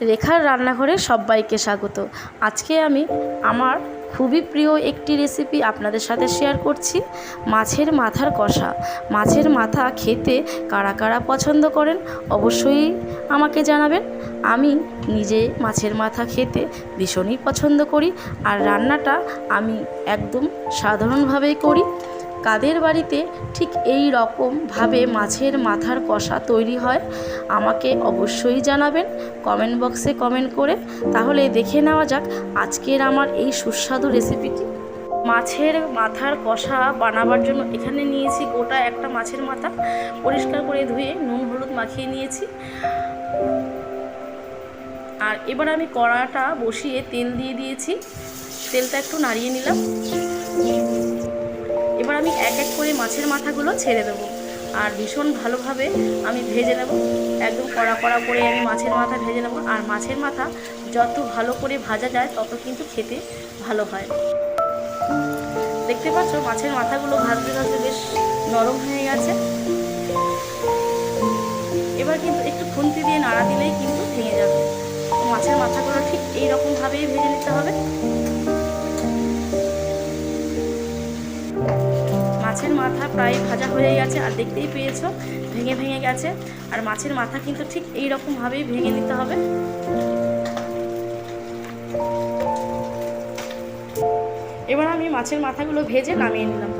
রেখার রান্নাঘরে সবাইকে স্বাগত। আজকে আমি আমার খুবই প্রিয় একটি রেসিপি আপনাদের সাথে শেয়ার করছি, মাছের মাথার কষা। মাছের মাথা খেতে কারা কারা পছন্দ করেন অবশ্যই আমাকে জানাবেন। আমি নিজে মাছের মাথা খেতে ভীষণই পছন্দ করি আর রান্নাটা আমি একদম সাধারণভাবেই করি। কাদের বাড়িতে ঠিক এই রকমভাবে মাছের মাথার কষা তৈরি হয়, আমাকে অবশ্যই জানাবেন। কমেন্ট বক্সে কমেন্ট করে। তাহলে দেখে নেওয়া যাক আজকের আমার এই সুস্বাদু রেসিপিটি মাছের মাথার কষা বানাবার জন্য এখানে নিয়েছি গোটা একটা মাছের মাথা। পরিষ্কার করে ধুয়ে নুন হলুদ মাখিয়ে নিয়েছি। আর এবার আমি কড়াটা বসিয়ে তেল দিয়ে দিয়েছি। তেলটা একটু নাড়িয়ে নিলাম। আমি এক এক করে মাছের মাথাগুলো ছেড়ে দেবো। আর ভীষণ ভালোভাবে আমি ভেজে নেব। একদম কড়া কড়া করে আমি মাছের মাথা ভেজে নেব। আর মাছের মাথা যত ভালো করে ভাজা যায়, তত কিন্তু খেতে ভালো হয়। দেখতে পাচ্ছ, মাছের মাথাগুলো ভাজতে ভাজতে বেশ নরম হয়ে গেছে। এবার কিন্তু একটু খুন্তি দিয়ে নাড়া দিলেই কিন্তু ভেঙে যাবে। মাছের মাথাগুলো ঠিক এইরকমভাবেই ভেজে নিতে হবে। মাছের মাথা প্রায় ভাজা হয়ে গেছে, আর দেখতেই পেয়েছ, ভেঙে ভেঙে গেছে। আর মাছের মাথা কিন্তু ঠিক এই রকমভাবেই ভেঙে নিতে হবে। এবার আমি মাছের মাথাগুলো ভেজে নামিয়ে নিলাম।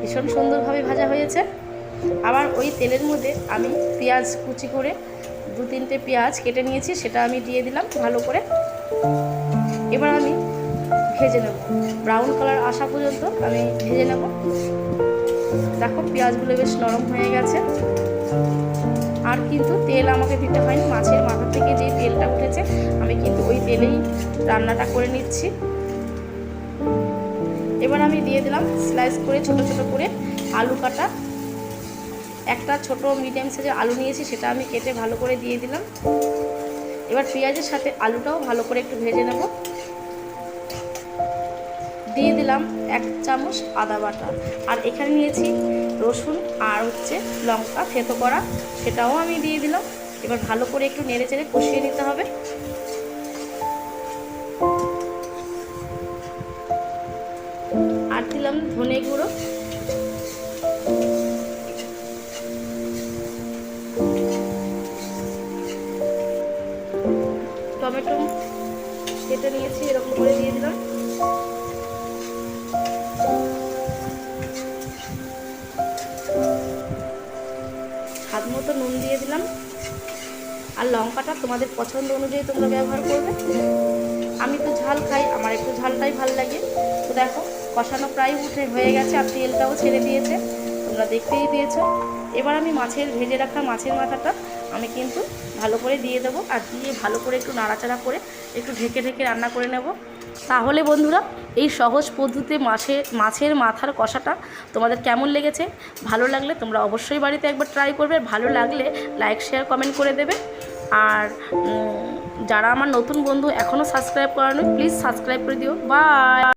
ভীষণ সুন্দরভাবে ভাজা হয়েছে। আবার ওই তেলের মধ্যে আমি পেঁয়াজ কুচি করে দু তিনটে পেঁয়াজ কেটে নিয়েছি, সেটা আমি দিয়ে দিলাম ভালো করে। এবার আমি ভেজে নেব। ব্রাউন কালার আসা পর্যন্ত আমি ভেজে নেব। দেখো, পেঁয়াজগুলো বেশ নরম হয়ে গেছে। আর কিন্তু তেল আমাকে দিতে হয়নি, মাছের মাথা থেকে যে তেলটা উঠেছে, আমি কিন্তু ওই তেলেই রান্নাটা করে নিচ্ছি। এবার আমি দিয়ে দিলাম স্লাইস করে ছোট ছোট করে আলু কাটা। একটা ছোট মিডিয়াম সাইজের আলু নিয়েছি, সেটা আমি কেটে ভালো করে দিয়ে দিলাম। এবার পেঁয়াজের সাথে আলুটাও ভালো করে একটু ভেজে নেব। দিয়ে দিলাম এক চামচ আদা বাটা। আর এখানে নিয়েছি রসুন আর হচ্ছে লঙ্কা থেতো করা, সেটাও আমি দিয়ে দিলাম। এবার ভালো করে একটু নেড়ে চেড়ে কষিয়ে নিতে হবে। আর দিলাম ধনে গুঁড়ো। টমেটো কেটে নিয়েছি, এরকম করে দিয়ে দিলাম। স্বাদ মতো নুন দিয়ে দিলাম। আর লঙ্কাটা তোমাদের পছন্দ অনুযায়ী তোমরা ব্যবহার করবে। আমি তো ঝাল খাই, আমার একটু ঝালটাই ভালো লাগে। তো দেখো, কষানো প্রায় উঠে হয়ে গেছে আর তেলটাও ছেড়ে দিয়েছে। তোমরা দেখতেই দিয়েছ এবার আমি মাছের, ভেজে রাখা মাছের মাথাটা আমি কিন্তু ভালো করে দিয়ে দেবো। আর দিয়ে ভালো করে একটু নাড়াচাড়া করে একটু ঢেকে ঢেকে রান্না করে নেব। তাহলে বন্ধুরা, এই সহজ পদ্ধতিতে মাছে, মাছের মাথার কষাটা তোমাদের কেমন লেগেছে? ভালো লাগলে তোমরা অবশ্যই বাড়িতে একবার ট্রাই করবে। ভালো লাগলে লাইক শেয়ার কমেন্ট করে দেবে। আর যারা আমার নতুন বন্ধু এখনও সাবস্ক্রাইব করানো প্লিজ সাবস্ক্রাইব করে দিও। বাই